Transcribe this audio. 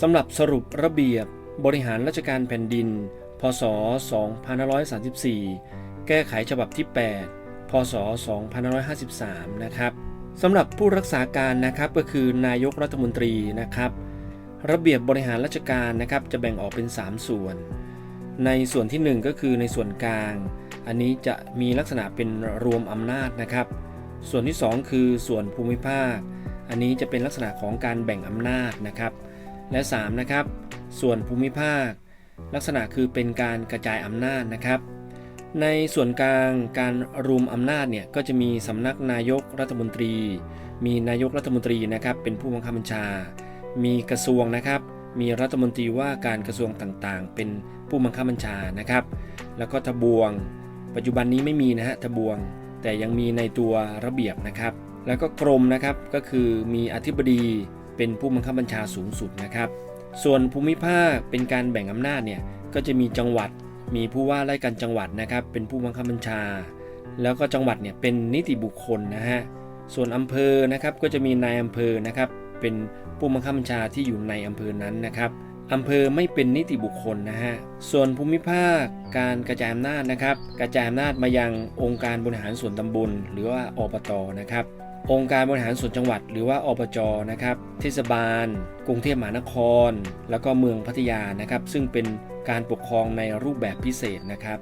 สำหรับสรุประเบียบบริหารราชการแผ่นดิน พศ 2534 แก้ไขฉบับที่ 8 พศ 2553 นะครับสำหรับผู้รักษาการนะครับก็คือนายกรัฐมนตรีนะครับ ระเบียบบริหารราชการนะครับจะแบ่งออกเป็น 3 ส่วน ในส่วนทีหนึ่1 ก็คือในส่วนกลาง อันนี้จะมีลักษณะเป็นรวมอำนาจนะครับ ส่วนที่ 2 คือส่วนภูมิภาค อันนี้จะเป็นลักษณะของการแบ่งอำนาจนะครับ และ3นะครับส่วนภูมิภาค ลักษณะคือเป็นการกระจายอำนาจนะครับ ในส่วนกลางการรวมอำนาจเนี่ยก็จะมีสำนักนายกรัฐมนตรี มีนายกรัฐมนตรีนะครับเป็นผู้บังคับบัญชา มีกระทรวงนะครับ มีรัฐมนตรีว่าการกระทรวงต่างๆ เป็นผู้บังคับบัญชานะครับ แล้วก็ทบวง ปัจจุบันนี้ไม่มีนะฮะทบวง แต่ยังมีในตัวระเบียบนะครับ แล้วก็กรมนะครับก็คือมีอธิบดี เป็นผู้บังคับบัญชาสูงสุดนะครับ ส่วนภูมิภาคเป็นการแบ่งอำนาจเนี่ยก็จะมีจังหวัดมีผู้ว่าราชการจังหวัดนะครับ เป็นผู้บังคับบัญชา แล้วก็จังหวัดเนี่ยเป็นนิติบุคคลนะฮะส่วนอำเภอนะครับก็จะมีนายอำเภอนะครับ เป็นผู้บังคับบัญชาที่อยู่ในอำเภอนั้นนะครับอำเภอไม่เป็นนิติบุคคลนะฮะ ส่วนภูมิภาคการกระจายอำนาจนะครับ กระจายอำนาจมายังองค์การบริหารส่วนตำบล หรือว่าอบตนะครับ องค์การบริหารส่วนจังหวัด หรือว่าอบจนะครับเทศบาล กรุงเทพมหานคร แล้วก็เมืองพัทยานะครับ ซึ่งเป็นการปกครองในรูปแบบพิเศษนะครับ